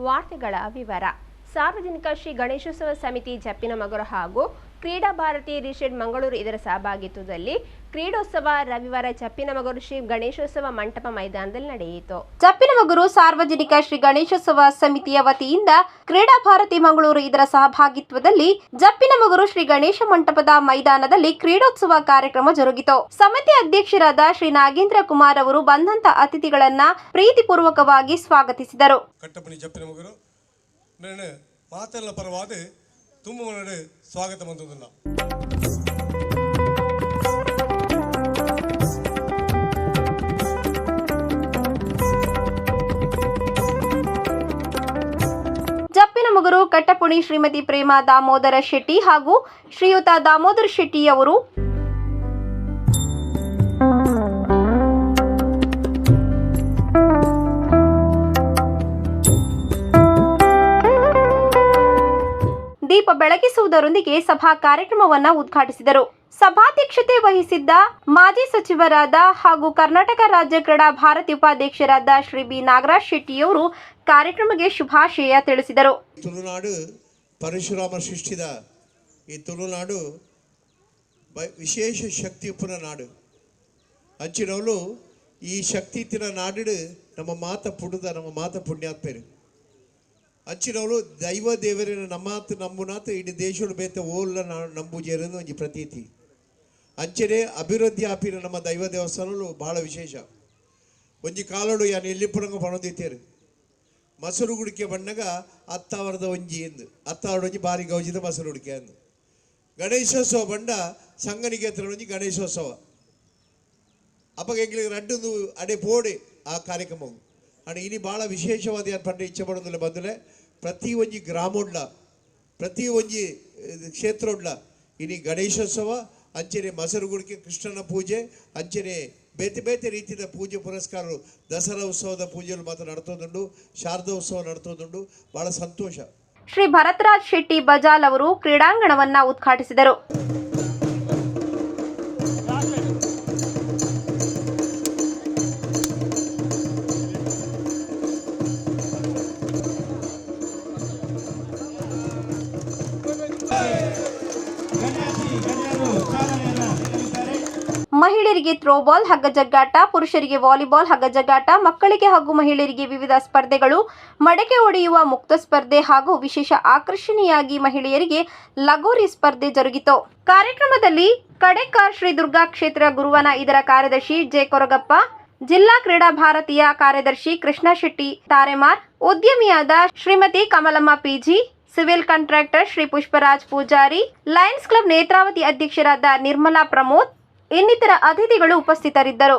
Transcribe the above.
ವಾರ್ತೆಗಳ ವಿವರ. ಸಾರ್ವಜನಿಕ ಶ್ರೀ ಗಣೇಶೋತ್ಸವ ಸಮಿತಿ ಜಪ್ಪಿನಮಗರ ಹಾಗೂ ಕ್ರೀಡಾ ಭಾರತಿ ರಿಷೆಡ್ ಮಂಗಳೂರು ಇದರ ಸಹಭಾಗಿತ್ವದಲ್ಲಿ ಕ್ರೀಡೋತ್ಸವ ರವಿವಾರ ಚಪ್ಪಿನಮಗರು ಶ್ರೀ ಗಣೇಶೋತ್ಸವ ಮಂಟಪ ಮೈದಾನದಲ್ಲಿ ನಡೆಯಿತು. ಚಪ್ಪಿನಮಗರು ಸಾರ್ವಜನಿಕ ಶ್ರೀ ಗಣೇಶೋತ್ಸವ ಸಮಿತಿಯ ವತಿಯಿಂದ ಕ್ರೀಡಾ ಭಾರತಿ ಮಂಗಳೂರು ಇದರ ಸಹಭಾಗಿತ್ವದಲ್ಲಿ ಜಪ್ಪಿನಮಗರು ಶ್ರೀ ಗಣೇಶ ಮಂಟಪದ ಮೈದಾನದಲ್ಲಿ ಕ್ರೀಡೋತ್ಸವ ಕಾರ್ಯಕ್ರಮ ಜರುಗಿತು. ಸಮಿತಿ ಅಧ್ಯಕ್ಷರಾದ ಶ್ರೀ ನಾಗೇಂದ್ರ ಕುಮಾರ್ ಅವರು ಬಂದಂತ ಅತಿಥಿಗಳನ್ನ ಪ್ರೀತಿಪೂರ್ವಕವಾಗಿ ಸ್ವಾಗತಿಸಿದರು. തുമ്പുകളോട് സ്വാഗതം ಜಪ್ಪಿನ ಜಪ್ಪಿನಮುಗರು ಕಟ್ಟಪುಣಿ ಶ್ರೀಮತಿ ಪ್ರೇಮ ದಾಮೋದರ ಶೆಟ್ಟಿ ಹಾಗೂ ಶ್ರೀಯುತ ದಾಮೋದರ ಶೆಟ್ಟಿ ಅವರು ದೀಪ ಬೆಳಗಿಸುವುದರೊಂದಿಗೆ ಸಭಾ ಕಾರ್ಯಕ್ರಮವನ್ನು ಉದ್ಘಾಟಿಸಿದರು. ಸಭಾಧ್ಯಕ್ಷತೆ ವಹಿಸಿದ್ದ ಮಾಜಿ ಸಚಿವರಾದ ಹಾಗೂ ಕರ್ನಾಟಕ ರಾಜ್ಯ ಕ್ರೀಡಾ ಭಾರತಿ ಉಪಾಧ್ಯಕ್ಷರಾದ ಶ್ರೀ ಬಿ ನಾಗರಾಜ್ ಶೆಟ್ಟಿಯವರು ಕಾರ್ಯಕ್ರಮಕ್ಕೆ ಶುಭಾಶಯ ತಿಳಿಸಿದರು. ತುಳುನಾಡು ಪರಶುರಾಮ ಸೃಷ್ಟಿದ ಈ ತುಳುನಾಡು ವಿಶೇಷ ಶಕ್ತಿ ಉಪ್ಪುನ ನಾಡು. ಅಂಚಿನವಳು ಈ ಶಕ್ತಿ ತಿನ್ನ ನಾಡಿಡು ನಮ್ಮ ಮಾತ ಪುಡುದ ನಮ್ಮ ಮಾತ ಪುಣ್ಯಾತ್ಮೇರು. ಅಂಚಿನವಳು ದೈವ ದೇವರಿನ? ನಮ್ಮಾತ್ ನಂಬುನಾತ್ ಇಡೀ ದೇಶದ ಬೇತ ಓಲ್ಲ ನಂಬುಜೇರನ್ನು ಒಂಜಿ ಪ್ರತೀತಿ. ಅಂಚನೆ ಅಭಿವೃದ್ಧಿ ಆಪಿನ ನಮ್ಮ ದೈವ ದೇವಸ್ಥಾನಗಳು ಬಹಳ ವಿಶೇಷ. ಒಂಜಿ ಕಾಲಡು ಯಾನು ಎಲ್ಲಿಪ್ಪುರಂಗ ಪಣದಿತ್ತೇರು. ಮಸರು ಗುಡಿಕೆ ಬಣ್ಣಗ ಅತ್ತಾವರದ ಒಂಜಿ ಎಂದು. ಅತ್ತಾವರದ ಒಂಜಿ ಬಾರಿ ಗೌಜಿದ ಮಸರು ಹುಡುಕೆ ಅಂದು ಗಣೇಶೋತ್ಸವ ಬಂಡ ಸಂಗನಿಕೇತ್ರ ಒಂಜಿ ಗಣೇಶೋತ್ಸವ. ಅಪ್ಪಗೆ ಎಂಗ್ಲಿಗೆ ರಡ್ಡೊಂದು ಅಡೆ ಪೋಡೆ ಆ ಕಾರ್ಯಕ್ರಮ ಭಾಳ ವಿಶೇಷವಾದ ಏನು ಪಂಡ ಇಚ್ಛೆ ಪಡೋದಿಲ್ಲ ಬಂದರೆ ಪ್ರತಿ ಒಂಜಿ ಗ್ರಾಮೋಡ್ಲ ಪ್ರತಿ ಒಂಜಿ ಕ್ಷೇತ್ರೋಡ್ಲ ಇನಿ ಗಣೇಶೋತ್ಸವ, ಅಂಚನೆ ಮಸರು ಗುಡಿಕೆ ಕೃಷ್ಣನ ಪೂಜೆ, ಅಂಚನೆ ಬೇತೆ ಬೇತೆ ರೀತಿಯ ಪೂಜೆ ಪುರಸ್ಕಾರಗಳು, ದಸರಾ ಉತ್ಸವದ ಪೂಜೆಗಳು ಮಾತ್ರ ನಡ್ತೋದುಂಡು ಶಾರದಾ ಉತ್ಸವ ನಡ್ತೋದುಂಡು ಬಹಳ ಸಂತೋಷ. ಶ್ರೀ ಭರತರಾಜ್ ಶೆಟ್ಟಿ ಬಜಾಲ್ ಅವರು ಕ್ರೀಡಾಂಗಣವನ್ನ ಉದ್ಘಾಟಿಸಿದರು. ಮಹಿಳೆಯರಿಗೆ ಥ್ರೋಬಾಲ್ ಹಗ್ಗ ಜಗ್ಗಾಟ ಪುರುಷರಿಗೆ ವಾಲಿಬಾಲ್ ಹಗ್ಗ ಜಗ್ಗಾಟ ಮಕ್ಕಳಿಗೆ ಹಾಗೂ ಮಹಿಳೆಯರಿಗೆ ವಿವಿಧ ಸ್ಪರ್ಧೆಗಳು, ಮಡಕೆ ಒಡೆಯುವ ಮುಕ್ತ ಸ್ಪರ್ಧೆ ಹಾಗೂ ವಿಶೇಷ ಆಕರ್ಷಣೆಯಾಗಿ ಮಹಿಳೆಯರಿಗೆ ಲಗೋರಿ ಸ್ಪರ್ಧೆ ಜರುಗಿತು. ಕಾರ್ಯಕ್ರಮದಲ್ಲಿ ಕಡೆಕಾರ್ ಶ್ರೀ ದುರ್ಗಾ ಕ್ಷೇತ್ರ ಗುರುವನ ಇದರ ಕಾರ್ಯದರ್ಶಿ ಜೆ ಕೊರಗಪ್ಪ, ಜಿಲ್ಲಾ ಕ್ರೀಡಾ ಭಾರತೀಯ ಕಾರ್ಯದರ್ಶಿ Krishna Shetty Taremar, ಉದ್ಯಮಿಯಾದ Shrimati Kamalamma P G civil contractor Shri Pushparaj Poojari, Lions Club Netravati ಅಧ್ಯಕ್ಷರಾದ ನಿರ್ಮಲಾ ಪ್ರಮೋದ್ ಇನ್ನಿತರ ಅತಿಥಿಗಳು ಉಪಸ್ಥಿತರಿದ್ದರು.